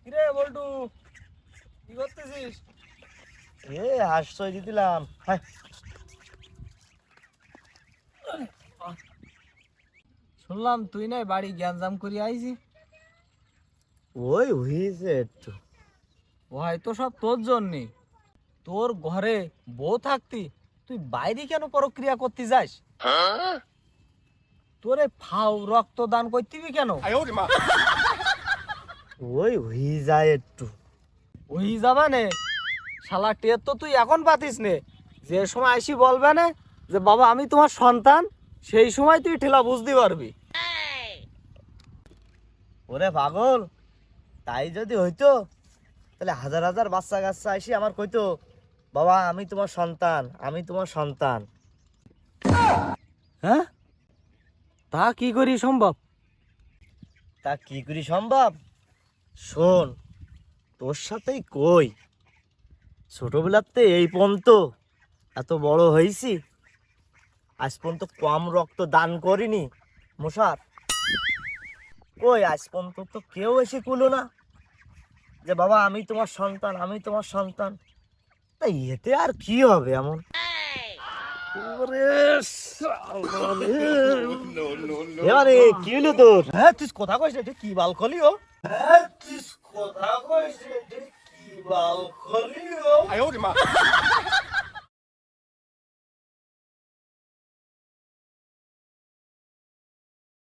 কিরে বল্টু? কি করতেছিস? এ আশ্রয় দিলাম। হাই শুনলাম তুই নাই বাড়ি জ্ঞানজাম করি আইছি। ওই হয়েছে একটু। ও হয়তো সব তোর জন্যে। তোর ঘরে বউ থাকতি তুই বাইরে কেন প্রক্রিয়া করতে যাস? তোরে ফাও রক্ত দান করতিবি কেন? ওই হয়ে যায় একটু। ওই যাবা নে? শালা টের তো তুই এখন পাতিস নে। যে সময় আইসি বলবে না যে বাবা আমি তোমার সন্তান সেই সময় তুই ঠেলা বুঝতে পারবি। ওরে পাগল তাই যদি হইতো তাহলে হাজার হাজার বাচ্চা কাচ্চা এসে আমার কইতো বাবা আমি তোমার সন্তান আমি তোমার সন্তান। হ্যাঁ? তা কি করি সম্ভব? তা কি করি সম্ভব? শোন, তোর সাথেই কই? ছোটবেলাতে এই পর্যন্ত এত বড় হয়েছি, আজ পর্যন্ত কম রক্ত দান করিনি, মশার। কই, আজ পর্যন্ত তো কেউ এসে কুলো না যে, বাবা, আমি তোমার সন্তান, আমি তোমার সন্তান। তা এতে আর কি হবে এমন। এবারে কি হলো তোর? হ্যাঁ তুই কথা কইস এটা কি বাল খলি ও? হ্যাঁ তুই কথা কইস কি বাল খলি ও?